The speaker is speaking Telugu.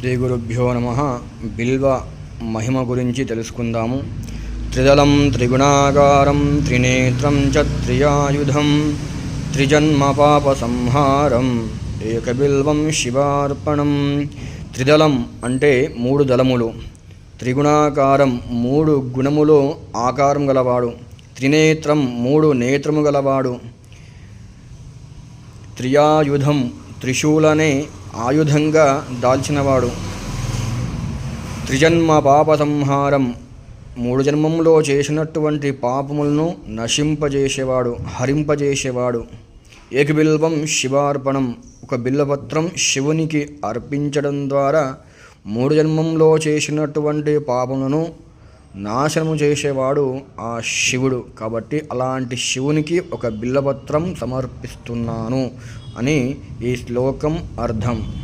శ్రీ గురుభ్యో నమ. బిల్వ మహిమ గురించి తెలుసుకుందాము. త్రిదళం త్రిగుణాకారం త్రినేత్రం చ త్రియాయుధం త్రిజన్మ పాప సంహారం ఏకబిల్వం శివార్పణం. త్రిదళం అంటే మూడు దళములు. త్రిగుణాకారం మూడు గుణములో ఆకారం గలవాడు. త్రినేత్రం మూడు నేత్రము గలవాడు. త్రియాయుధం త్రిశూలనే ఆయుధంగా దాల్చినవాడు. త్రిజన్మ పాప సంహారం మూడు జన్మంలో చేసినటువంటి పాపములను నశింపజేసేవాడు హరింపజేసేవాడు. ఏకబిల్వం శివార్పణం. ఒక బిల్లపత్రం శివునికి అర్పించడం ద్వారా మూడు జన్మంలో చేసినటువంటి పాపములను నాశనము చేసేవాడు ఆ శివుడు. కాబట్టి అలాంటి శివునికి ఒక బిల్లపత్రం సమర్పిస్తున్నాను అని ఈ శ్లోకం అర్థం.